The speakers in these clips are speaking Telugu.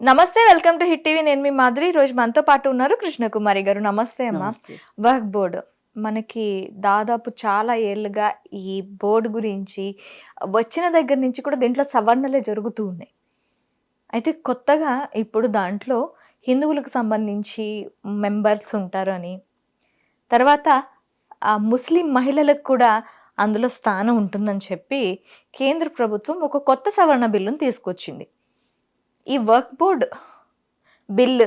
నమస్తే వెల్కమ్ టు హిట్ టీవీ. నేను మీ మాధురి. రోజు మనతో పాటు ఉన్నారు కృష్ణకుమారి గారు. నమస్తే అమ్మా. Work board. మనకి దాదాపు చాలా ఏళ్ళుగా ఈ బోర్డు గురించి వచ్చిన దగ్గర నుంచి కూడా దీంట్లో సవరణలే జరుగుతూ ఉన్నాయి. అయితే కొత్తగా ఇప్పుడు దాంట్లో హిందువులకు సంబంధించి మెంబర్స్ ఉంటారు అని తర్వాత ఆ ముస్లిం మహిళలకు కూడా అందులో స్థానం ఉంటుందని చెప్పి కేంద్ర ప్రభుత్వం ఒక కొత్త సవరణ బిల్లును తీసుకొచ్చింది. ఈ వర్క్ బోర్డ్ బిల్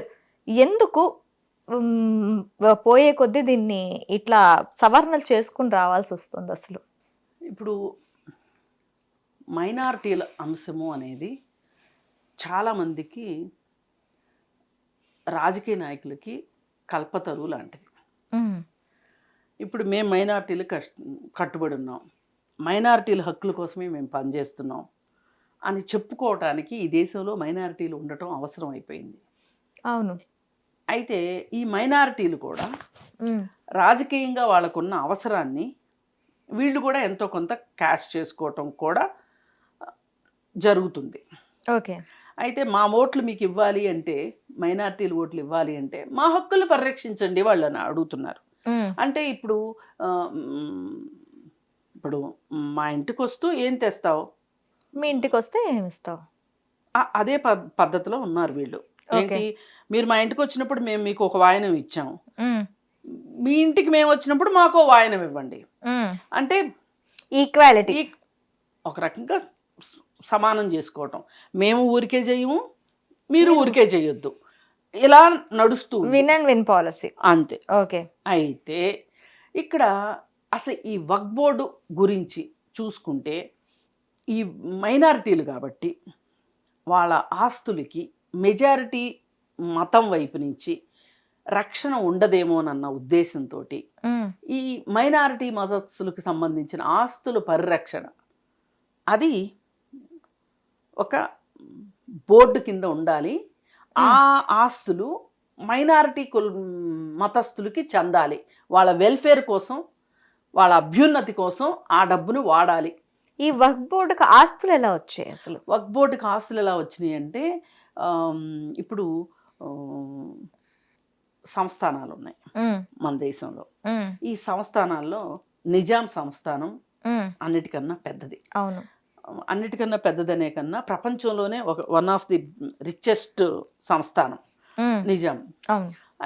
ఎందుకు పోయే కొద్దీ దీన్ని ఇట్లా సవరణలు చేసుకుని రావాల్సి వస్తుంది అసలు? ఇప్పుడు మైనారిటీల అంశము అనేది చాలామందికి రాజకీయ నాయకులకి కల్పతరువు లాంటిది. ఇప్పుడు మేము మైనారిటీలు కట్టుబడి ఉన్నాం. మైనారిటీల హక్కుల కోసమే మేము పనిచేస్తున్నాం. అని చెప్పుకోవటానికి ఈ దేశంలో మైనారిటీలు ఉండటం అవసరం అయిపోయింది. అవును. అయితే ఈ మైనారిటీలు కూడా రాజకీయంగా వాళ్ళకున్న అవసరాన్ని వీళ్ళు కూడా ఎంతో కొంత క్యాష్ చేసుకోవటం కూడా జరుగుతుంది. ఓకే. అయితే మా ఓట్లు మీకు ఇవ్వాలి అంటే మైనార్టీలు ఓట్లు ఇవ్వాలి అంటే మా హక్కులు పరిరక్షించండి వాళ్ళని అడుగుతున్నారు. అంటే ఇప్పుడు ఇప్పుడు మా ఇంటికి వస్తూ ఏం తెస్తావు? మీ ఇంటికి వస్తే ఏమి ఇస్తావు ఆ- అదే పద్ధతిలో ఉన్నారు వీళ్ళు. ఏంటి? మీరు మా ఇంటికి వచ్చినప్పుడు మేము మీకు ఒక వాయనం ఇచ్చాము. మీ ఇంటికి మేము వచ్చినప్పుడు మాకు వాయనం ఇవ్వండి. అంటే ఈక్వాలిటీ. ఒక రకంగా సమానం చేసుకోవటం. మేము ఊరికే చేయము మీరు ఊరికే చేయొద్దు ఇలా నడుస్తూ. Win and win policy. అంతే. ఓకే. అయితే ఇక్కడ అసలు ఈ వక్ బోర్డు గురించి చూసుకుంటే ఈ మైనారిటీలు కాబట్టి వాళ్ళ ఆస్తులకి మెజారిటీ మతం వైపు నుంచి రక్షణ ఉండదేమోనన్న ఉద్దేశంతో ఈ మైనారిటీ మతస్థులకు సంబంధించిన ఆస్తుల పరిరక్షణ. అది ఒక బోర్డు కింద ఉండాలి. ఆ ఆస్తులు మైనారిటీ కుల్ మతస్థులకి చెందాలి. వాళ్ళ వెల్ఫేర్ కోసం వాళ్ళ అభ్యున్నతి కోసం ఆ డబ్బును వాడాలి. ఈ వర్క్ బోర్డుకి ఆస్తులు ఎలా వచ్చాయి అసలు? వక్ బోర్డుకి ఆస్తులు ఎలా వచ్చినాయి అంటే ఇప్పుడు సంస్థానాలు ఉన్నాయి మన దేశంలో. ఈ సంస్థానాల్లో నిజాం సంస్థానం అన్నిటికన్నా పెద్దది. అవును. అన్నిటికన్నా పెద్దదనే కన్నా ప్రపంచంలోనే ఒక వన్ ఆఫ్ ది రిచెస్ట్ సంస్థానం నిజాం.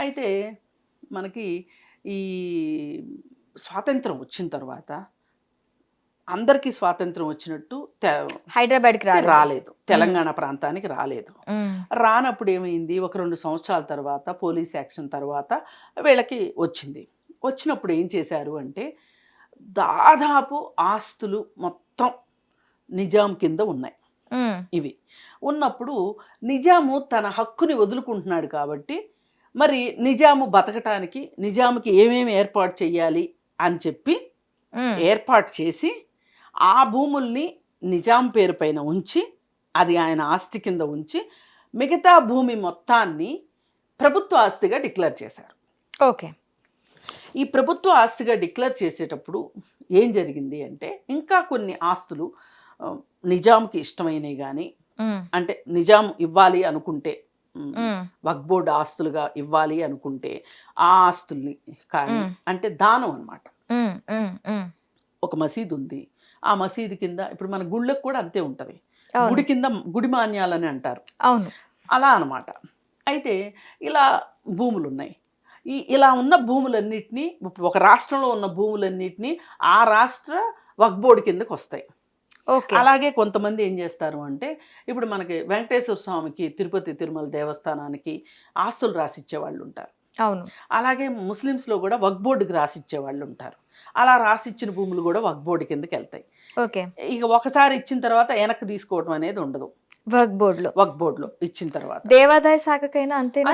అయితే మనకి ఈ స్వాతంత్రం వచ్చిన తర్వాత అందరికీ స్వాతంత్రం వచ్చినట్టు హైదరాబాద్కి రాలేదు. తెలంగాణ ప్రాంతానికి రాలేదు. రానప్పుడు ఏమైంది? ఒక రెండు సంవత్సరాల తర్వాత పోలీస్ యాక్షన్ తర్వాత వీళ్ళకి వచ్చింది. వచ్చినప్పుడు ఏం చేశారు అంటే దాదాపు ఆస్తులు మొత్తం నిజాం కింద ఉన్నాయి. ఇవి. ఉన్నప్పుడు నిజాము తన హక్కుని వదులుకుంటున్నాడు కాబట్టి మరి నిజాము బతకటానికి నిజాముకి ఏమేమి ఏర్పాటు చేయాలి అని చెప్పి ఏర్పాటు చేసి ఆ భూముల్ని నిజాం పేరు పైన ఉంచి అది ఆయన ఆస్తి కింద ఉంచి మిగతా భూమి మొత్తాన్ని ప్రభుత్వ ఆస్తిగా డిక్లేర్ చేశారు. ఓకే. ఈ ప్రభుత్వ ఆస్తిగా డిక్లేర్ చేసేటప్పుడు ఏం జరిగింది అంటే ఇంకా కొన్ని ఆస్తులు నిజాంకి ఇష్టమైనవి కానీ అంటే నిజాం ఇవ్వాలి అనుకుంటే వక్ బోర్డు ఆస్తులుగా ఇవ్వాలి అనుకుంటే ఆ ఆస్తుల్ని కానీ. అంటే దానం ఉమ్. ఒక మసీదు ఉంది ఆ మసీదు కింద ఇప్పుడు మన గుళ్ళకు కూడా అంతే ఉంటుంది. గుడి కింద గుడి మాన్యాలని అంటారు. అవును. అలా అన్నమాట. అయితే ఇలా భూములు ఉన్నాయి ఈ ఇలా ఉన్న భూములన్నిటినీ ఒక రాష్ట్రంలో ఉన్న భూములన్నిటినీ ఆ రాష్ట్ర వక్ బోర్డు కిందకు వస్తాయి. అలాగే కొంతమంది ఏం చేస్తారు అంటే ఇప్పుడు మనకి వెంకటేశ్వర స్వామికి తిరుపతి తిరుమల దేవస్థానానికి ఆస్తులు రాసిచ్చే వాళ్ళు ఉంటారు. అవును. అలాగే ముస్లిమ్స్లో కూడా వక్ బోర్డుకి రాసిచ్చే వాళ్ళు ఉంటారు. అలా రాసిచ్చిన భూములు కూడా వక్ బోర్డు కిందకి వెళ్తాయి ఓకే. ఇక ఒకసారి ఇచ్చిన తర్వాత వెనక్కి తీసుకోవడం అనేది ఉండదు. వర్క్ బోర్డ్లో వక్ బోర్డులో ఇచ్చిన తర్వాత. దేవాదాయ శాఖకైనా అంతేనా?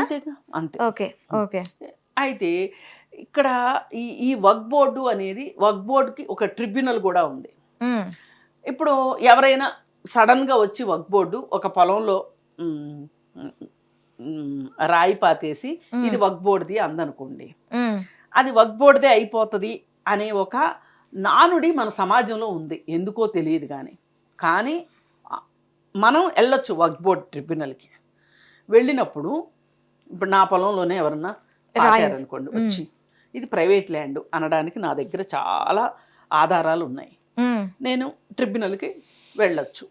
అంతే. Okay okay. అయితే ఇక్కడ ఈ ఈ వక్ బోర్డు అనేది వక్ బోర్డుకి ఒక ట్రిబ్యునల్ కూడా ఉంది. ఇప్పుడు ఎవరైనా సడన్గా వచ్చి వక్ బోర్డు ఒక పొలంలో రాయి పాతేసి ఇది వక్ బోర్డుది అందనుకోండి. అది వక్ బోర్డుదే అయిపోతుంది. అనే ఒక నానుడి మన సమాజంలో ఉంది. ఎందుకో తెలియదు కానీ కానీ మనం వెళ్ళొచ్చు వక్ బోర్డ్ ట్రిబ్యునల్కి. వెళ్ళినప్పుడు ఇప్పుడు నా పొలంలోనే ఎవరన్నా రాయేసి. అనుకోండి వచ్చి ఇది ప్రైవేట్ ల్యాండ్ అనడానికి నా దగ్గర చాలా ఆధారాలు ఉన్నాయి. నేను ట్రిబ్యునల్కి వెళ్ళొచ్చు.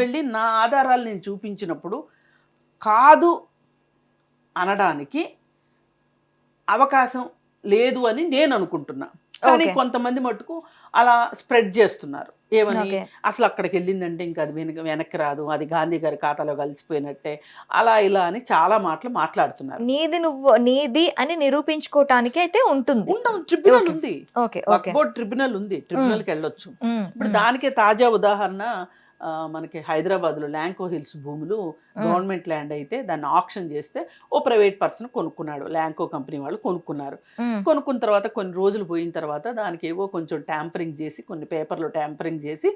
వెళ్ళి నా ఆధారాలు నేను చూపించినప్పుడు కాదు అనడానికి అవకాశం లేదు అని నేను అనుకుంటున్నా. కానీ. కొంతమంది మటుకు అలా స్ప్రెడ్ చేస్తున్నారు. ఏమని అసలు అక్కడికి వెళ్ళిందంటే ఇంకా అది వెనక వెనక్కి రాదు. అది గాంధీ గారి ఖాతాలో కలిసిపోయినట్టే. అలా ఇలా అని చాలా మాటలు మాట్లాడుతున్నారు. నీది నువ్వు నీది అని నిరూపించుకోవటానికి అయితే ఉంటుంది. ఉండవు ట్రిబ్యునల్. ఉంది. ట్రిబ్యునల్ ఉంది. ట్రిబ్యునల్కి వెళ్ళొచ్చు. ఇప్పుడు దానికే తాజా ఉదాహరణ మనకి హైదరాబాద్లో ల్యాంకో హిల్స్ భూములు గవర్నమెంట్ ల్యాండ్ అయితే దాన్ని ఆప్షన్ చేస్తే ఓ ప్రైవేట్ పర్సన్ కొనుక్కున్నాడు ల్యాంకో కంపెనీ వాళ్ళు కొనుక్కున్నారు. కొనుక్కున్న తర్వాత కొన్ని రోజులు పోయిన తర్వాత దానికి ఏవో కొంచెం ట్యాంపరింగ్ చేసి కొన్ని పేపర్లు ట్యాంపరింగ్ చేసి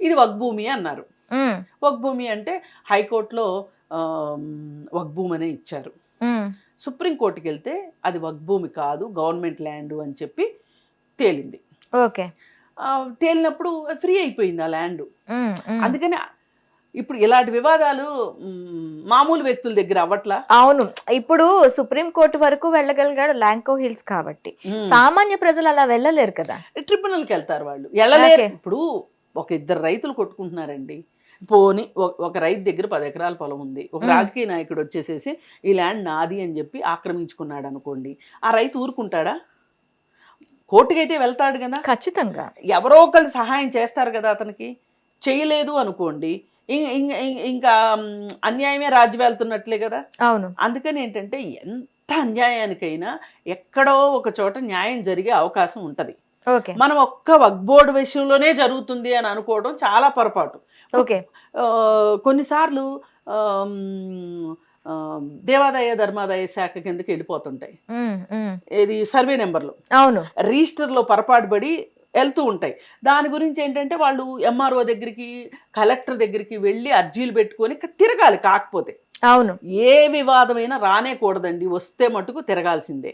ఇది వగ్భూమి అన్నారు. వగ్భూమి అంటే హైకోర్టులో వగ్భూమి అనే ఇచ్చారు. సుప్రీంకోర్టుకి వెళ్తే అది వగ్భూమి కాదు గవర్నమెంట్ ల్యాండ్ అని చెప్పి తేలింది. ఓకే. తేలినప్పుడు ఫ్రీ అయిపోయింది ఆ ల్యాండ్. అందుకని ఇప్పుడు ఇలాంటి వివాదాలు మామూలు వ్యక్తుల దగ్గర అవ్వట్లా? అవును. ఇప్పుడు సుప్రీం కోర్టు వరకు వెళ్ళగలిగాడు ల్యాంకో హిల్స్ కాబట్టి. సామాన్య ప్రజలు అలా వెళ్ళలేరు కదా. ట్రిబ్యునల్కి వెళ్తారు వాళ్ళు. వెళ్ళలేరు. ఇప్పుడు ఒక ఇద్దరు రైతులు కొట్టుకుంటున్నారండి. పోని ఒక- రైతు దగ్గర పది ఎకరాల పొలం ఉంది. ఒక. రాజకీయ నాయకుడు వచ్చేసేసి ఈ ల్యాండ్ నాది అని చెప్పి ఆక్రమించుకున్నాడు అనుకోండి ఆ రైతు ఊరుకుంటాడా? కోర్టుకైతే వెళ్తాడు కదా? ఖచ్చితంగా. ఎవరో ఒకళ్ళు సహాయం చేస్తారు కదా అతనికి? చేయలేదు అనుకోండి. ఇంకా అన్యాయమే రాజ్యం వెళ్తున్నట్లే కదా? అవును. అందుకని ఏంటంటే ఎంత అన్యాయానికైనా ఎక్కడో ఒక చోట న్యాయం జరిగే అవకాశం ఉంటుంది. ఓకే. మనం ఒక్క వక్బోర్డు విషయంలోనే జరుగుతుంది అని అనుకోవడం చాలా పొరపాటు. ఓకే. కొన్నిసార్లు దేవాదాయ ధర్మాదాయ శాఖ కిందకి వెళ్ళిపోతుంటాయి. ఏది సర్వే నెంబర్లు. అవును. రిజిస్టర్లో పొరపాటు పడి వెళ్తూ ఉంటాయి. దాని గురించి ఏంటంటే వాళ్ళు ఎంఆర్ఓ దగ్గరికి కలెక్టర్ దగ్గరికి వెళ్ళి అర్జీలు పెట్టుకొని తిరగాలి కాకపోతే. అవును. ఏ వివాదమైనా రానే కూడదండి వస్తే మటుకు తిరగాల్సిందే.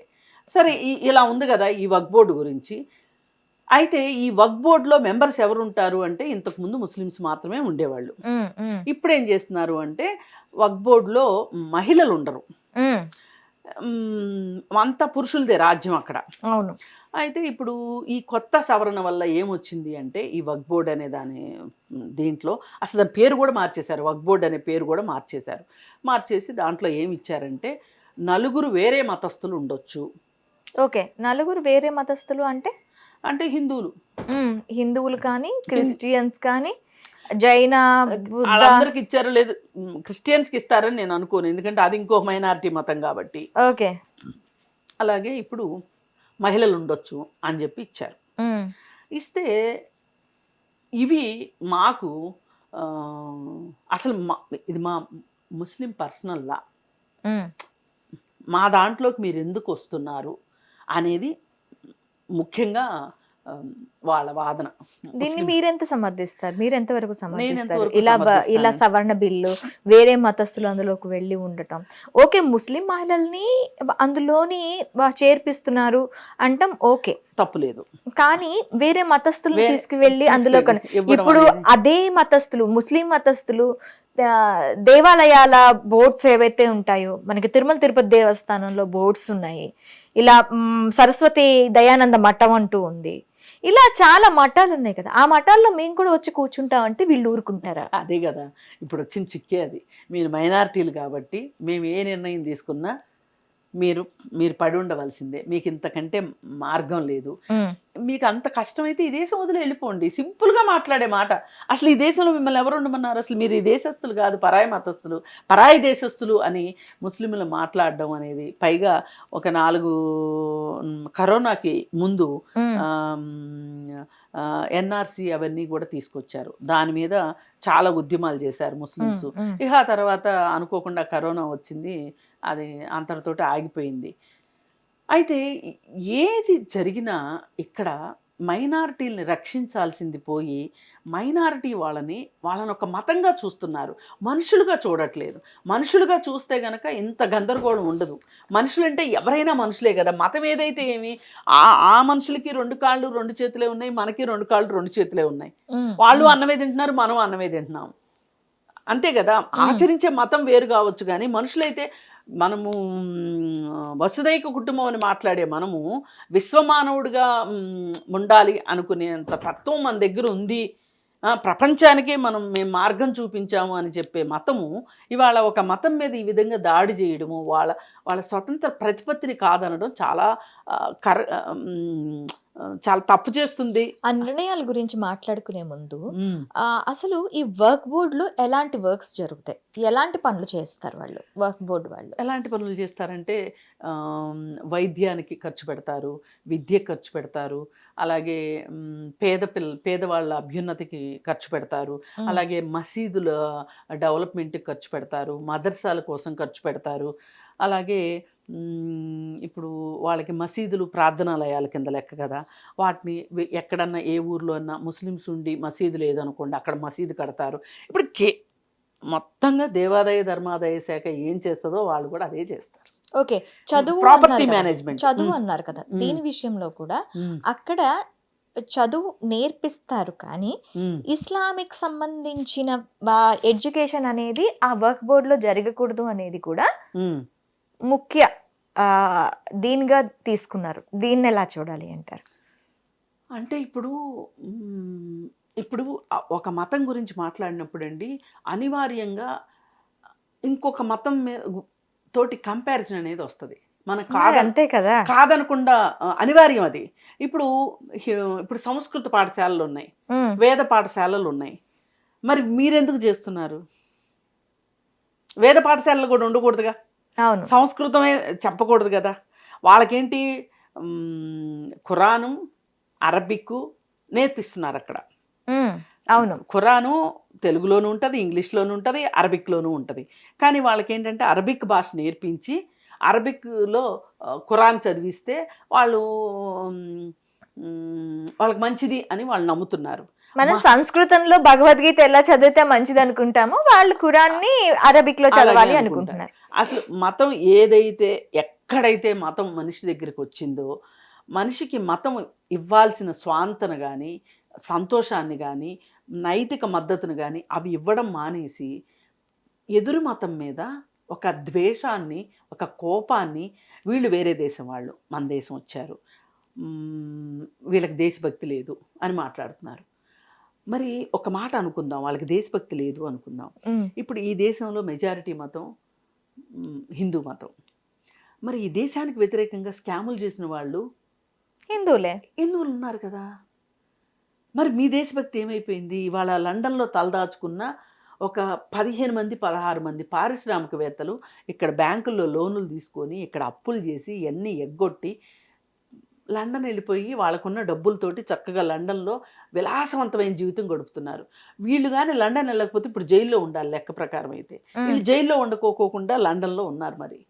సరే ఇలా ఉంది కదా ఈ వక్ బోర్డు గురించి. అయితే ఈ వక్ బోర్డులో మెంబర్స్ ఎవరు ఉంటారు అంటే ఇంతకుముందు ముస్లిమ్స్ మాత్రమే ఉండేవాళ్ళు. ఇప్పుడు ఏం చేస్తున్నారు అంటే వక్ బోర్డులో మహిళలు ఉండరు అంతా పురుషులదే రాజ్యం అక్కడ. అవును. అయితే ఇప్పుడు ఈ కొత్త సవరణ వల్ల ఏమొచ్చింది అంటే ఈ వక్ బోర్డ్ అనే దాని దీంట్లో అసలు దాని పేరు కూడా మార్చేశారు. వక్ బోర్డ్ అనే పేరు కూడా మార్చేశారు. మార్చేసి దాంట్లో ఏమి ఇచ్చారంటే నలుగురు వేరే మతస్థులు ఉండొచ్చు. ఓకే. నలుగురు వేరే మతస్థులు అంటే? అంటే హిందువులు. హిందువులు కానీ క్రిస్టియన్స్ కానీ జైన వాళ్ళందరికి ఇచ్చారో లేదు. మ్, క్రిస్టియన్స్కి ఇస్తారని నేను అనుకోను. ఎందుకంటే అది ఇంకో మైనారిటీ మతం కాబట్టి. ఓకే. అలాగే ఇప్పుడు మహిళలు ఉండొచ్చు అని చెప్పి ఇచ్చారు. ఇస్తే ఇవి మాకు అసలు మా ఇది మా ముస్లిం పర్సనల్ లా. ఉమ్. మా దాంట్లోకి మీరు ఎందుకు వస్తున్నారు అనేది ముఖ్యంగా వాళ్ళ వాదన. దీన్ని మీరెంత సమర్థిస్తారు? మీరు ఎంతవరకు సమర్థిస్తారు ఇలా? ఇలా సవర్ణ బిల్లు వేరే మతస్థులు అందులోకి వెళ్ళి ఉండటం. ఓకే ముస్లిం మహిళల్ని అందులోని చేర్పిస్తున్నారు అంటాం ఓకే. తప్పులేదు. కానీ వేరే మతస్థులు తీసుకువెళ్ళి అందులో ఇప్పుడు అదే మతస్థులు ముస్లిం మతస్థులు దేవాలయాల బోర్డ్స్ ఏవైతే ఉంటాయో మనకి తిరుమల తిరుపతి దేవస్థానంలో బోర్డ్స్ ఉన్నాయి. ఇలా సరస్వతి దయానంద మఠం అంటూ ఉంది. ఇలా చాలా మఠాలు ఉన్నాయి కదా. ఆ మఠాల్లో మేము కూడా వచ్చి కూర్చుంటాం అంటే వీళ్ళు ఊరుకుంటారా? అదే కదా. ఇప్పుడు వచ్చిన చిక్కే అది. మీరు మైనారిటీలు కాబట్టి మేము ఏ నిర్ణయం తీసుకున్నా మీరు మీరు పడి ఉండవలసిందే. మీకు ఇంతకంటే మార్గం లేదు. మీకు అంత కష్టమైతే ఈ దేశం వదిలి వెళ్ళిపోండి. సింపుల్గా మాట్లాడే మాట. అసలు ఈ దేశంలో మిమ్మల్ని ఎవరు ఉండమన్నారు? అసలు మీరు ఈ దేశస్తులు కాదు పరాయి మతస్థులు పరాయి దేశస్తులు అని ముస్లింలు మాట్లాడడం అనేది పైగా ఒక నాలుగు కరోనాకి ముందు ఎన్ఆర్సి అవన్నీ కూడా తీసుకొచ్చారు. దాని మీద చాలా ఉద్యమాలు చేశారు ముస్లిమ్స్. ఇక ఆ తర్వాత అనుకోకుండా కరోనా వచ్చింది. అది అంతటితోటి ఆగిపోయింది. అయితే ఏది జరిగినా ఇక్కడ మైనారిటీల్ని రక్షించాల్సింది పోయి మైనారిటీ వాళ్ళని వాళ్ళని ఒక మతంగా చూస్తున్నారు. మనుషులుగా చూడట్లేదు. మనుషులుగా చూస్తే గనక ఇంత గందరగోళం ఉండదు. మనుషులంటే ఎవరైనా మనుషులే కదా. మతం ఏదైతే ఏమి ఆ ఆ మనుషులకి రెండు కాళ్ళు రెండు చేతులే ఉన్నాయి మనకి రెండు కాళ్ళు రెండు చేతులే ఉన్నాయి. వాళ్ళు అన్నమే తింటున్నారు మనం అన్నమే తింటున్నాం. అంతే కదా. ఆచరించే మతం వేరు కావచ్చు కానీ మనుషులైతే మనము వసుదైక కుటుంబం అని మాట్లాడే మనము విశ్వమానవుడిగా ఉండాలి అనుకునేంత తత్వం మన దగ్గర ఉంది. ప్రపంచానికే మనం మేము మార్గం చూపించాము అని చెప్పే మతము ఇవాళ ఒక మతం మీద ఈ విధంగా దాడి చేయడము వాళ్ళ వాళ్ళ స్వతంత్ర ప్రతిపత్తిని కాదనడం చాలా కర్ కర చాలా తప్పు చేస్తుంది. ఆ నిర్ణయాల గురించి మాట్లాడుకునే ముందు అసలు ఈ వర్క్ బోర్డులో ఎలాంటి వర్క్స్ జరుగుతాయి? ఎలాంటి పనులు చేస్తారు వాళ్ళు వర్క్ బోర్డు వాళ్ళు? ఎలాంటి పనులు చేస్తారంటే వైద్యానికి ఖర్చు పెడతారు విద్య ఖర్చు పెడతారు అలాగే పేద పిల్ల పేదవాళ్ళ అభ్యున్నతికి ఖర్చు పెడతారు. అలాగే మసీదుల డెవలప్మెంట్కి ఖర్చు పెడతారు మదర్సాల కోసం ఖర్చు పెడతారు అలాగే ఇప్పుడు వాళ్ళకి మసీదులు ప్రార్థనాలయాల కింద లెక్క కదా. వాటిని ఎక్కడన్నా ఏ ఊర్లో అన్నా ముస్లిమ్స్ ఉండి మసీదు లేదనుకోండి అక్కడ మసీదు కడతారు. ఇప్పుడు కే మొత్తంగా దేవాదాయ ధర్మాదాయ శాఖ ఏం చేస్తుందో వాళ్ళు కూడా అదే చేస్తారు. ఓకే చదువు ప్రాపర్టీ. మేనేజ్మెంట్ చదువు అన్నారు కదా. దీని విషయంలో కూడా అక్కడ చదువు నేర్పిస్తారు కానీ ఇస్లామిక్ సంబంధించిన ఎడ్యుకేషన్ అనేది ఆ వర్క్ బోర్డులో జరగకూడదు అనేది కూడా ముఖ్య దీనిగా తీసుకున్నారు. దీన్ని ఎలా చూడాలి అంటారు? అంటే ఇప్పుడు ఇప్పుడు ఒక మతం గురించి మాట్లాడినప్పుడు అండి అనివార్యంగా ఇంకొక మతం తోటి కంపారిజన్ అనేది వస్తుంది. మన కాద అంతే కదా. కాదనకుండా అనివార్యం అది. ఇప్పుడు ఇప్పుడు సంస్కృత పాఠశాలలు ఉన్నాయి. వేద పాఠశాలలు ఉన్నాయి. మరి మీరెందుకు చేస్తున్నారు? వేద పాఠశాలలు కూడా ఉండకూడదుగా? సంస్కృతమే చెప్పకూడదు కదా. వాళ్ళకేంటి? ఖురాను అరబిక్ నేర్పిస్తున్నారు అక్కడ. అవును. ఖురాను తెలుగులోనూ ఉంటుంది ఇంగ్లీష్లోనూ ఉంటుంది అరబిక్లోనూ ఉంటుంది. కానీ వాళ్ళకి ఏంటంటే అరబిక్ భాష నేర్పించి అరబిక్లో ఖురాన్ చదివిస్తే వాళ్ళు వాళ్ళకి మంచిది అని వాళ్ళు నమ్ముతున్నారు. మనం సంస్కృతంలో భగవద్గీత ఎలా చదివితే మంచిది అనుకుంటామో వాళ్ళు ఖురాన్ని అరబిక్లో చదవాలి అనుకుంటున్నారు. అసలు మతం ఏదైతే ఎక్కడైతే మతం మనిషి దగ్గరికి వచ్చిందో మనిషికి మతం ఇవ్వాల్సిన స్వాంతన కానీ సంతోషాన్ని కానీ నైతిక మద్దతును కానీ అవి ఇవ్వడం మానేసి ఎదురు మతం మీద ఒక ద్వేషాన్ని ఒక కోపాన్ని వీళ్ళు వేరే దేశం వాళ్ళు మన దేశం వచ్చారు. వీళ్ళకి దేశభక్తి లేదు అని మాట్లాడుతున్నారు. మరి ఒక మాట అనుకుందాం వాళ్ళకి దేశభక్తి లేదు అనుకుందాం. ఇప్పుడు ఈ దేశంలో మెజారిటీ మతం హిందూ మతం. మరి ఈ దేశానికి వ్యతిరేకంగా స్కాములు చేసిన వాళ్ళు హిందువులే. హిందువులు ఉన్నారు కదా. మరి మీ దేశభక్తి ఏమైపోయింది? ఇవాళ లండన్లో తలదాచుకున్న ఒక పదిహేను మంది పదహారు మంది పారిశ్రామికవేత్తలు ఇక్కడ బ్యాంకుల్లో లోనులు తీసుకొని ఇక్కడ అప్పులు చేసి ఇవన్నీ ఎగ్గొట్టి లండన్ వెళ్ళిపోయి వాళ్ళకున్న డబ్బులతోటి చక్కగా లండన్లో విలాసవంతమైన జీవితం గడుపుతున్నారు. వీళ్ళు కానీ లండన్ వెళ్ళకపోతే ఇప్పుడు జైల్లో ఉండాలి లెక్క ప్రకారం అయితే. వీళ్ళు జైల్లో ఉండకోకోకుండా లండన్లో ఉన్నారు మరి.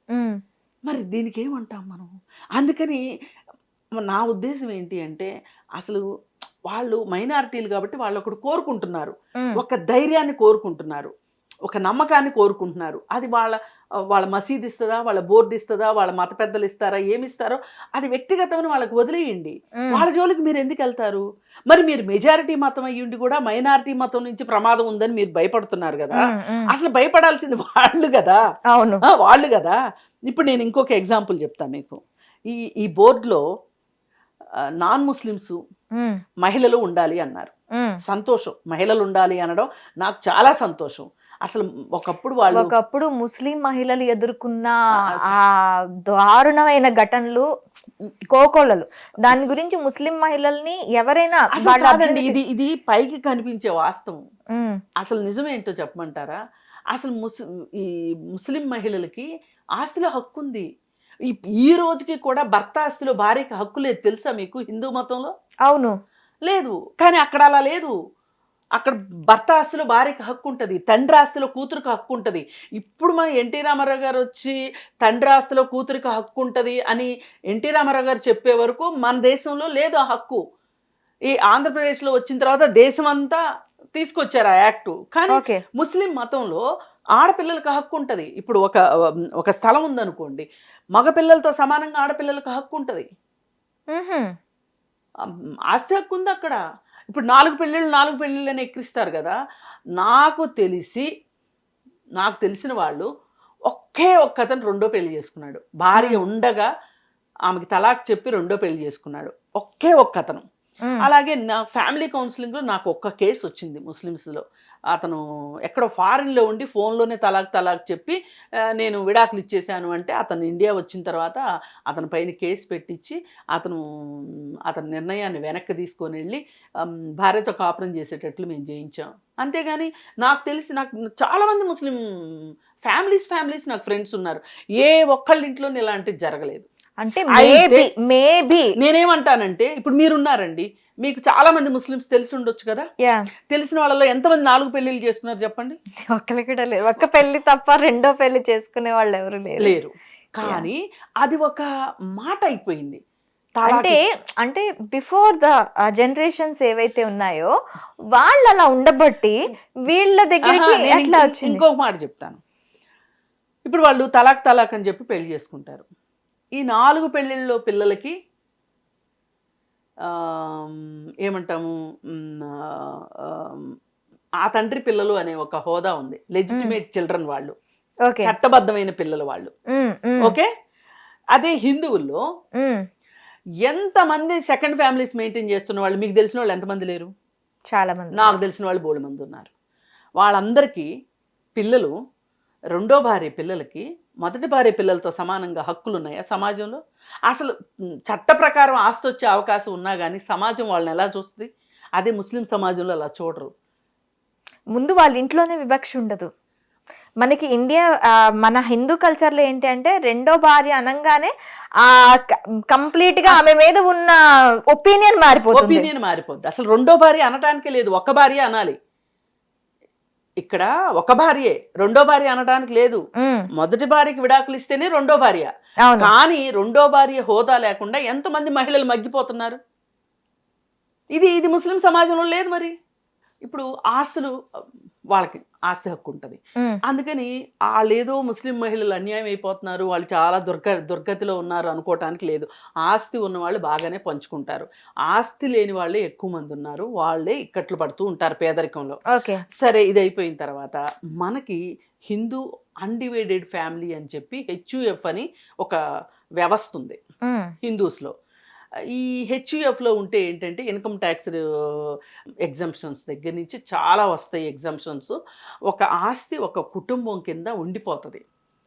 మరి దీనికి ఏమంటాం మనం? అందుకని నా ఉద్దేశం ఏంటి అంటే అసలు వాళ్ళు మైనారిటీలు కాబట్టి వాళ్ళు ఒకటి కోరుకుంటున్నారు. ఒక ధైర్యాన్ని కోరుకుంటున్నారు. ఒక నమ్మకాన్ని కోరుకుంటున్నారు. అది వాళ్ళ వాళ్ళ మసీద్ ఇస్తుందా వాళ్ళ బోర్డు ఇస్తుందా వాళ్ళ మత పెద్దలు ఇస్తారా ఏమి ఇస్తారో అది వ్యక్తిగతమని వాళ్ళకి వదిలేయండి. వాళ్ళ జోలికి మీరు ఎందుకు వెళ్తారు? మరి మీరు మెజారిటీ మతం అయ్యుండి కూడా మైనారిటీ మతం నుంచి ప్రమాదం ఉందని మీరు భయపడుతున్నారు కదా? అసలు భయపడాల్సింది వాళ్ళు కదా? అవును. వాళ్ళు కదా? ఇప్పుడు నేను ఇంకొక ఎగ్జాంపుల్ చెప్తాను మీకు. ఈ ఈ బోర్డులో నాన్ ముస్లిమ్స్ మహిళలు ఉండాలి అన్నారు. సంతోషం. మహిళలు ఉండాలి అనడం నాకు చాలా సంతోషం. అసలు ఒకప్పుడు వాళ్ళు ఒకప్పుడు ముస్లిం మహిళలు ఎదుర్కొన్న ఆ, దారుణమైన ఘటనలు కోకోలలు దాని గురించి ముస్లిం మహిళల్ని ఎవరైనా కాదండి ఇది ఇది పైకి కనిపించే వాస్తవం. అసలు నిజమేంటో చెప్పమంటారా? అసలు ముస్ ఈ ముస్లిం మహిళలకి ఆస్తిలో హక్కు ఉంది. ఈ- ఈ రోజుకి కూడా భర్త ఆస్తిలో భార్యకి హక్కు లేదు తెలుసా మీకు హిందూ మతంలో? అవును. లేదు. కానీ అక్కడ అలా లేదు. అక్కడ భర్త ఆస్తిలో భార్యకి హక్కు ఉంటుంది తండ్రి ఆస్తిలో కూతురికి హక్కు ఉంటుంది. ఇప్పుడు మన ఎన్టీ రామారావు గారు వచ్చి తండ్రి ఆస్తిలో కూతురికి హక్కు ఉంటుంది అని ఎన్టీ రామారావు గారు చెప్పే వరకు మన దేశంలో లేదు ఆ హక్కు. ఈ ఆంధ్రప్రదేశ్లో వచ్చిన తర్వాత దేశం అంతా తీసుకొచ్చారు ఆ యాక్టు. కానీ ముస్లిం మతంలో ఆడపిల్లలకు హక్కు ఉంటుంది. ఇప్పుడు ఒక ఒక స్థలం ఉందనుకోండి మగపిల్లలతో సమానంగా ఆడపిల్లలకు హక్కు ఉంటుంది. ఆస్తి హక్కు ఉంది అక్కడ. ఇప్పుడు నాలుగు పెళ్ళిళ్ళు నాలుగు పెళ్ళిళ్ళు అని ఎక్కిరిస్తారు కదా నాకు తెలిసి నాకు తెలిసిన వాళ్ళు ఒకే ఒక్క అతను రెండో పెళ్ళి చేసుకున్నాడు. భార్య ఉండగా ఆమెకి తలాక్ చెప్పి రెండో పెళ్ళి చేసుకున్నాడు. ఒకే ఒక్క అతను. అలాగే నా ఫ్యామిలీ కౌన్సిలింగ్లో నాకు ఒక్క కేసు వచ్చింది ముస్లిమ్స్లో. అతను ఎక్కడో ఫారిన్లో ఉండి ఫోన్లోనే తలాక్ తలాక్ చెప్పి నేను విడాకులు ఇచ్చేసాను అంటే అతను ఇండియా వచ్చిన తర్వాత అతని పైన కేసు పెట్టించి అతను అతని నిర్ణయాన్ని వెనక్కి తీసుకొని వెళ్ళి భార్యతో కాపురం చేసేటట్లు మేము చేయించాం అంతేగాని నాకు తెలిసి నాకు చాలామంది ముస్లిం ఫ్యామిలీస్ ఫ్యామిలీస్ నాకు ఫ్రెండ్స్ ఉన్నారు. ఏ ఒక్కళ్ళ ఇలాంటిది జరగలేదు. అంటే మేబీ నేనేమంటానంటే ఇప్పుడు మీరున్నారండి మీకు చాలా మంది ముస్లిమ్స్ తెలిసి ఉండొచ్చు కదా? తెలిసిన వాళ్ళలో ఎంతమంది నాలుగు పెళ్ళిళ్ళు చేసుకున్నారు చెప్పండి? ఒక్కరి కూడా లేదు ఒక్క పెళ్ళి తప్ప రెండో పెళ్ళి చేసుకునే వాళ్ళు ఎవరు లేరు. కానీ అది ఒక మాట అయిపోయింది. అంటే అంటే బిఫోర్ ద జనరేషన్స్ ఏవైతే ఉన్నాయో వాళ్ళు అలా ఉండబట్టి వీళ్ళ దగ్గరికి ఎట్లా వచ్చింది? ఇంకొక మాట చెప్తాను. ఇప్పుడు వాళ్ళు తలాక్ తలాక్ అని చెప్పి పెళ్ళి చేసుకుంటారు. ఈ నాలుగు పెళ్ళిళ్ళలో పిల్లలకి ఏమంటాము? ఆ తండ్రి పిల్లలు అనే ఒక హోదా ఉంది. లెజిటిమేట్ చిల్డ్రన్ వాళ్ళు. ఓకే. చట్టబద్ధమైన పిల్లలు వాళ్ళు. ఓకే? అదే హిందువుల్లో. ఎంతమంది సెకండ్ ఫ్యామిలీస్ మెయింటైన్ చేస్తున్న వాళ్ళు మీకు తెలిసిన వాళ్ళు ఎంతమంది లేరు? చాలా మంది. నాకు తెలిసిన వాళ్ళు బోడు మంది ఉన్నారు. వాళ్ళందరికీ పిల్లలు రెండో భార్య పిల్లలకి మొదటి భార్య పిల్లలతో సమానంగా హక్కులు ఉన్నాయా సమాజంలో? అసలు చట్ట ప్రకారం ఆస్తి వచ్చే అవకాశం ఉన్నా కానీ సమాజం వాళ్ళని ఎలా చూస్తుంది? అదే ముస్లిం సమాజంలో అలా చూడరు. ముందు వాళ్ళ ఇంట్లోనే వివక్ష ఉండదు. మనకి ఇండియా మన హిందూ కల్చర్లో ఏంటి అంటే రెండో భార్య అనగానే ఆ కంప్లీట్గా ఆమె మీద ఉన్న ఒపీనియన్ మారిపోతుంది. ఒపీనియన్ మారిపోద్ది. అసలు రెండో భార్య అనటానికే లేదు ఒక భార్య అనాలి. ఇక్కడ ఒక భార్యే రెండో భార్య అనడానికి లేదు. మొదటి భార్యకి విడాకులు ఇస్తేనే రెండో భార్య. కానీ రెండో భార్య హోదా లేకుండా ఎంతమంది మహిళలు మగ్గిపోతున్నారు? ఇది ఇది ముస్లిం సమాజంలో లేదు మరి. ఇప్పుడు ఆస్తులు వాళ్ళకి ఆస్తి హక్కు ఉంటుంది. అందుకని వాళ్ళేదో ముస్లిం మహిళలు అన్యాయం అయిపోతున్నారు వాళ్ళు చాలా దుర్గ దుర్గతిలో ఉన్నారు అనుకోవటానికి లేదు. ఆస్తి ఉన్న వాళ్ళు బాగానే పంచుకుంటారు. ఆస్తి లేని వాళ్ళే ఎక్కువ మంది ఉన్నారు వాళ్ళే ఇక్కట్లు పడుతూ ఉంటారు పేదరికంలో. సరే ఇది అయిపోయిన తర్వాత మనకి హిందూ అన్డివైడెడ్ ఫ్యామిలీ అని చెప్పి హెచ్యుఎఫ్ అని ఒక వ్యవస్థ ఉంది. హిందూస్లో. ఈ హెచ్యుఎఫ్లో ఉంటే ఏంటంటే ఇన్కమ్ ట్యాక్స్ ఎగ్జంప్షన్స్ దగ్గర నుంచి చాలా వస్తాయి ఎగ్జంప్షన్స్ ఒక ఆస్తి ఒక కుటుంబం కింద ఉండిపోతుంది.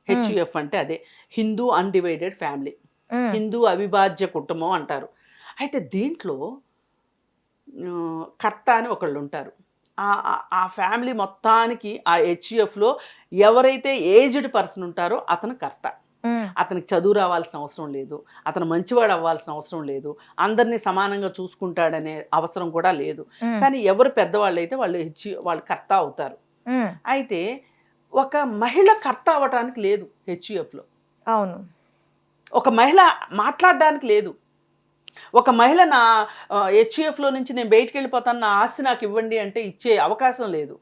హెచ్యుఎఫ్ అంటే అదే హిందూ అన్డివైడెడ్ ఫ్యామిలీ హిందూ అవిభాజ్య కుటుంబం అంటారు. అయితే దీంట్లో కర్త అని ఒకళ్ళు ఉంటారు. ఆ- ఫ్యామిలీ మొత్తానికి ఆ హెచ్యుఎఫ్లో ఎవరైతే ఏజ్డ్ పర్సన్ ఉంటారో అతను కర్త. అతనికి చదువు రావాల్సిన అవసరం లేదు అతను మంచివాడు అవ్వాల్సిన అవసరం లేదు అందరినీ సమానంగా చూసుకుంటాడనే అవసరం కూడా లేదు. కానీ ఎవరు పెద్దవాళ్ళు అయితే వాళ్ళు హెచ్ వాళ్ళు కర్త అవుతారు. అయితే ఒక మహిళ కర్త అవ్వటానికి లేదు హెచ్యుఎఫ్లో అవును. ఒక మహిళ మాట్లాడడానికి లేదు. ఒక మహిళ నా హెచ్యుఎఫ్లో నుంచి నేను బయటికి వెళ్ళిపోతాను నా ఆస్తి నాకు ఇవ్వండి అంటే ఇచ్చే అవకాశం లేదు.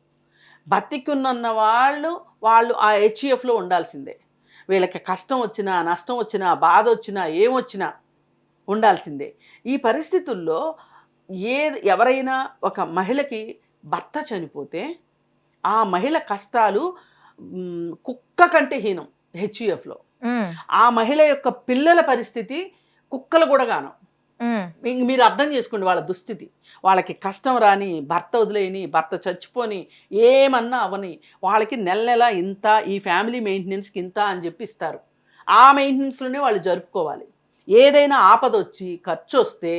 బతికున్న వాళ్ళు వాళ్ళు ఆ హెచ్యుఎఫ్లో ఉండాల్సిందే. వీళ్ళకి కష్టం వచ్చినా నష్టం వచ్చినా బాధ వచ్చినా ఏమొచ్చినా ఉండాల్సిందే. ఈ పరిస్థితుల్లో ఏ ఎవరైనా ఒక మహిళకి భర్త చనిపోతే ఆ మహిళ కష్టాలు కుక్క కంటే హీనం హెచ్యుఎఫ్లో. ఆ మహిళ యొక్క పిల్లల పరిస్థితి కుక్కలు కూడా గానం మీరు అర్థం చేసుకోండి వాళ్ళ దుస్థితి. వాళ్ళకి కష్టం రాని భర్త వదిలేని భర్త చచ్చిపోని ఏమన్నా అవని వాళ్ళకి నెల నెల ఇంత ఈ ఫ్యామిలీ మెయింటెనెన్స్కి ఇంత అని చెప్పి ఇస్తారు. ఆ మెయింటెనెన్స్లోనే వాళ్ళు జరుపుకోవాలి. ఏదైనా ఆపద వచ్చి ఖర్చు వస్తే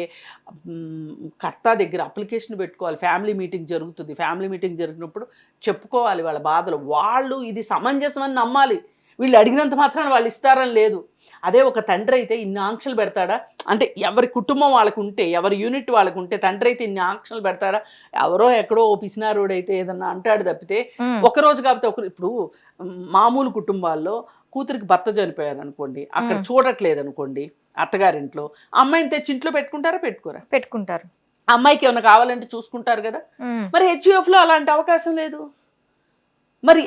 కర్త దగ్గర అప్లికేషన్ పెట్టుకోవాలి. ఫ్యామిలీ మీటింగ్ జరుగుతుంది. ఫ్యామిలీ మీటింగ్ జరిగినప్పుడు చెప్పుకోవాలి వాళ్ళ బాధలు. వాళ్ళు ఇది సమంజసం అని నమ్మాలి. వీళ్ళు అడిగినంత మాత్రాన వాళ్ళు ఇస్తారని లేదు. అదే ఒక తండ్రి అయితే ఇన్ని ఆంక్షలు పెడతాడా? అంటే ఎవరి కుటుంబం వాళ్ళకు ఉంటే ఎవరి యూనిట్ వాళ్ళకు ఉంటే తండ్రి అయితే ఇన్ని ఆంక్షలు పెడతాడా? ఎవరో ఎక్కడో ఓ పిసినారోడు అయితే ఏదన్నా అంటాడు తప్పితే ఉమ్, ఒక రోజు కాకపోతే ఒకరు ఇప్పుడు మామూలు కుటుంబాల్లో కూతురికి భర్త చనిపోయారు అనుకోండి అక్కడ. చూడట్లేదు అనుకోండి అత్తగారింట్లో అమ్మాయిని తెచ్చి ఇంట్లో పెట్టుకుంటారా పెట్టుకోరా? పెట్టుకుంటారు. అమ్మాయికి ఏమైనా కావాలంటే చూసుకుంటారు కదా? మరి హెచ్యుఎఫ్లో అలాంటి అవకాశం లేదు. మరి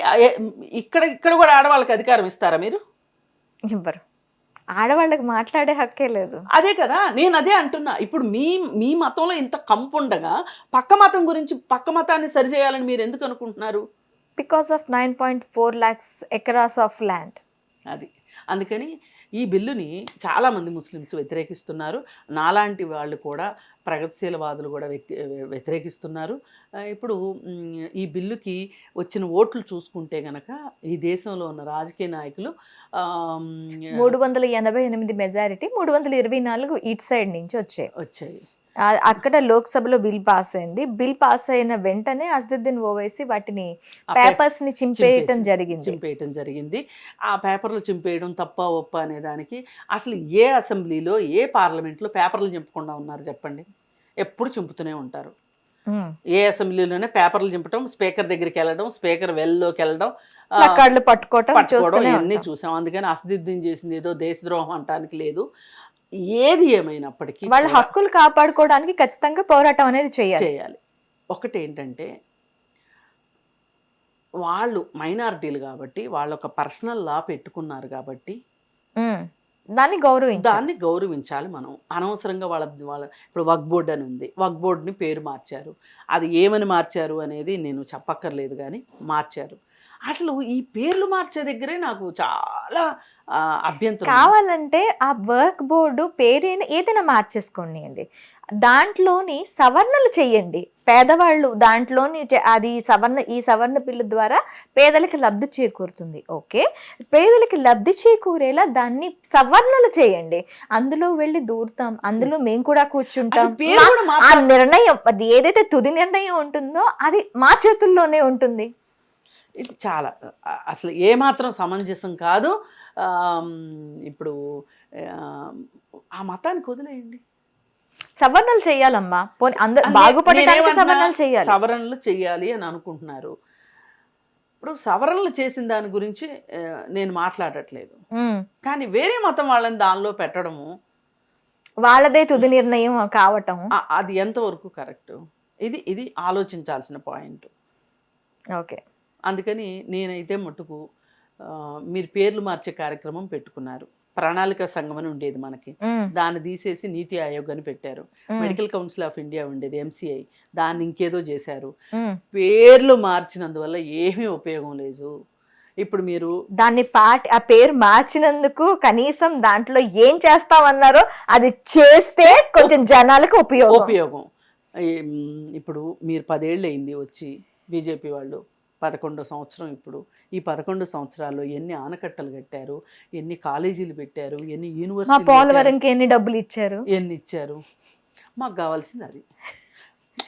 ఇక్కడ ఇక్కడ కూడా ఆడవాళ్ళకి అధికారం ఇస్తారా మీరు? ఇవ్వరు. ఆడవాళ్ళకి మాట్లాడే హక్కే లేదు. అదే కదా నేను అదే అంటున్నా. ఇప్పుడు మీ మీ మతంలో ఇంత కంపు ఉండగా పక్క మతం గురించి పక్క మతాన్ని సరిచేయాలని మీరు ఎందుకు అనుకుంటున్నారు? Because of nine point four lakhs acres of land అది. అందుకని ఈ బిల్లుని చాలామంది ముస్లిమ్స్ వ్యతిరేకిస్తున్నారు. నాలాంటి వాళ్ళు కూడా ప్రగతిశీలవాదులు కూడా వ్యక్తి వ్యతిరేకిస్తున్నారు. ఇప్పుడు ఈ బిల్లుకి వచ్చిన ఓట్లు చూసుకుంటే గనక ఈ దేశంలో ఉన్న రాజకీయ నాయకులు మూడు వందల ఎనభై ఎనిమిది మెజారిటీ మూడు వందల ఇరవై నాలుగు ఇట్ సైడ్ నుంచి వచ్చాయి. వచ్చాయి. అక్కడ లోక్సభలో బిల్ పాస్ అయింది. బిల్ పాస్ అయిన వెంటనే అసదుద్దీన్ ఓవైసీ వాటిని పేపర్స్ని చింపేయటం జరిగింది. చింపేయటం జరిగింది. ఆ పేపర్లు చింపేయడం తప్ప ఒప్ప అనే దానికి అసలు ఏ అసెంబ్లీలో ఏ పార్లమెంట్లో పేపర్లు చింపకుండా ఉన్నారు చెప్పండి? ఎప్పుడు చింపుతూనే ఉంటారు. ఏ అసెంబ్లీలోనే పేపర్లు చింపటం స్పీకర్ దగ్గరికి వెళ్ళడం స్పీకర్ వెల్లోకి వెళ్ళడం పట్టుకోవడం ఇవన్నీ. చూసాం. అందుకని అసదిద్దం చేసింది ఏదో దేశద్రోహం అంటానికి లేదు. ఏది ఏమైనప్పటికీ వాళ్ళ హక్కులు కాపాడుకోవడానికి ఖచ్చితంగా పోరాటం అనేది చేయాలి. చేయాలి. ఒకటి ఏంటంటే వాళ్ళు మైనారిటీలు కాబట్టి వాళ్ళు ఒక పర్సనల్ లా పెట్టుకున్నారు కాబట్టి. దాన్ని గౌరవించాలి. దాన్ని గౌరవించాలి మనం. అనవసరంగా వాళ్ళ వాళ్ళ ఇప్పుడు వక్ బోర్డ్ అని ఉంది. వక్ బోర్డ్ని పేరు మార్చారు. అది ఏమని మార్చారు అనేది నేను చెప్పక్కర్లేదు కానీ మార్చారు. అసలు ఈ పేర్లు మార్చే దగ్గరే నాకు చాలా అభ్యంతరం. కావాలంటే ఆ వర్క్ బోర్డు పేరైనా ఏదైనా మార్చేసుకోండి అండి. దాంట్లోని సవర్ణలు చెయ్యండి. పేదవాళ్ళు దాంట్లోని అది సవర్ణ ఈ సవర్ణ బిల్లు ద్వారా పేదలకి లబ్ధి చేకూరుతుంది. ఓకే? పేదలకి లబ్ధి చేకూరేలా దాన్ని సవర్ణలు చేయండి అందులో వెళ్ళి దూరుతాం. అందులో మేము కూడా కూర్చుంటాం. ఆ నిర్ణయం అది ఏదైతే తుది నిర్ణయం ఉంటుందో అది మా చేతుల్లోనే ఉంటుంది. ఇది చాలా అసలు ఏమాత్రం సమంజసం కాదు. ఇప్పుడు ఆ, మతానికి వదిలేయండి. సవర్ణలు చేయాలమ్మా. అందరు నేనేమంటున్నా, సవర్ణలు చేయాలి. సవరణలు చేయాలి అని అనుకుంటున్నారు. ఇప్పుడు సవరణలు చేసిన దాని గురించి నేను మాట్లాడట్లేదు. కానీ వేరే మతం వాళ్ళని దానిలో పెట్టడము. వాళ్ళదే తుది నిర్ణయం కావటం. అది ఎంతవరకు కరెక్ట్? ఇది ఇది ఆలోచించాల్సిన పాయింట్. ఓకే. అందుకని నేనైతే మటుకు మీరు పేర్లు మార్చే కార్యక్రమం పెట్టుకున్నారు. ప్రణాళిక సంఘం అని ఉండేది మనకి. దాన్ని తీసేసి నీతి ఆయోగ్ అని పెట్టారు. మెడికల్ కౌన్సిల్ ఆఫ్ ఇండియా ఉండేది ఎంసీఐ దాన్ని ఇంకేదో చేశారు. పేర్లు మార్చినందువల్ల ఏమీ ఉపయోగం లేదు. ఇప్పుడు మీరు దాన్ని పాటి ఆ పేరు మార్చినందుకు కనీసం దాంట్లో ఏం చేస్తామన్నారో అది చేస్తే కొంచెం జనాలకు ఉపయోగం. ఉపయోగం. ఇప్పుడు మీరు పదేళ్ళు అయింది వచ్చి బీజేపీ వాళ్ళు. పదకొండో సంవత్సరం ఇప్పుడు. ఈ పదకొండు సంవత్సరాల్లో ఎన్ని ఆనకట్టలు కట్టారు? ఎన్ని కాలేజీలు పెట్టారు? ఎన్ని మా యూనివర్సిటీలు పోలవరంకి ఎన్ని డబ్బులు ఇచ్చారు? ఎన్ని ఇచ్చారు? మాకు కావాల్సింది అది.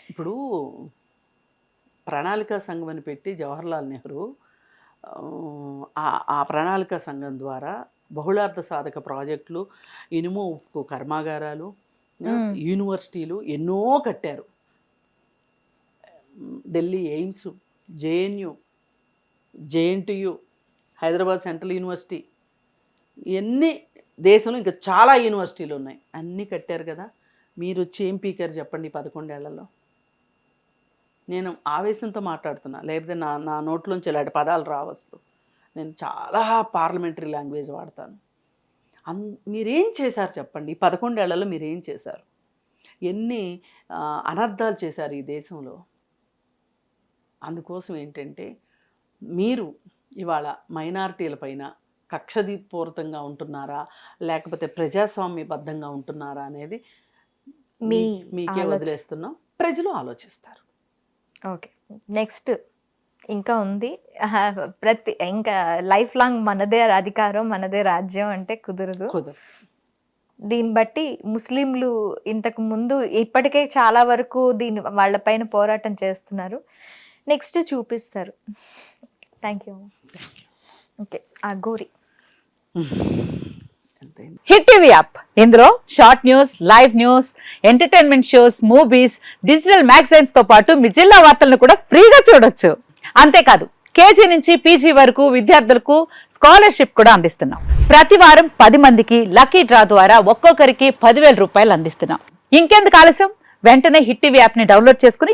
ఇప్పుడు ప్రణాళిక సంఘం అని పెట్టి జవహర్లాల్ నెహ్రూ ఆ, ప్రణాళిక సంఘం ద్వారా బహుళార్థ సాధక ప్రాజెక్టులు ఇనుము ఉక్కు కర్మాగారాలు. యూనివర్సిటీలు ఎన్నో కట్టారు. Delhi AIIMS JNU JNTU Hyderabad central University ఎన్ని దేశంలో ఇంకా చాలా యూనివర్సిటీలు ఉన్నాయి. అన్నీ కట్టారు కదా. మీరు వచ్చి ఏం పీకారు చెప్పండి పదకొండేళ్ళలో నేను ఆవేశంతో మాట్లాడుతున్నా. లేకపోతే నా నా నోట్లోంచి ఇలాంటి పదాలు రావస్తు నేను చాలా పార్లమెంటరీ లాంగ్వేజ్ వాడతాను. అన్ మీరేం చేశారు చెప్పండి? ఈ పదకొండేళ్ళలో మీరేం చేశారు? ఎన్ని అనర్థాలు చేశారు ఈ దేశంలో? అందుకోసం ఏంటంటే మీరు ఇవాళ మైనారిటీల పైన కక్షదీపూరితంగా ఉంటున్నారా? లేకపోతే ప్రజాస్వామ్యబద్ధంగా ఉంటున్నారా అనేది మీ మీకే. వదిలేస్తున్నాం. ప్రజలు ఆలోచిస్తారు. ఓకే. నెక్స్ట్ ఇంకా ఉంది. ప్రతి ఇంకా లైఫ్ లాంగ్ మనదే అధికారం మనదే రాజ్యం అంటే కుదరదు. కుదరదు. దీన్ని బట్టి ముస్లింలు ఇంతకు ముందు ఇప్పటికే చాలా వరకు దీని వాళ్ళపైన పోరాటం చేస్తున్నారు. నెక్స్ట్ చూపిస్తారు. థ్యాంక్ యూ ఓకే ఆ గోరి. Hit TV app. ఇందులో short news live news entertainment shows movies digital మ్యాగజైన్స్తో పాటు మీ జిల్లా వార్తలను కూడా ఫ్రీగా చూడొచ్చు. అంతేకాదు కేజీ నుంచి పీజీ వరకు విద్యార్థులకు స్కాలర్షిప్ కూడా అందిస్తున్నాం. ప్రతి వారం పది మందికి లక్కీ డ్రా ద్వారా ఒక్కొక్కరికి పదివేల రూపాయలు అందిస్తున్నాం. ఇంకెందుకు ఆలస్యం? వెంటనే హిట్ టీవీ యాప్ని డౌన్లోడ్ చేసుకుని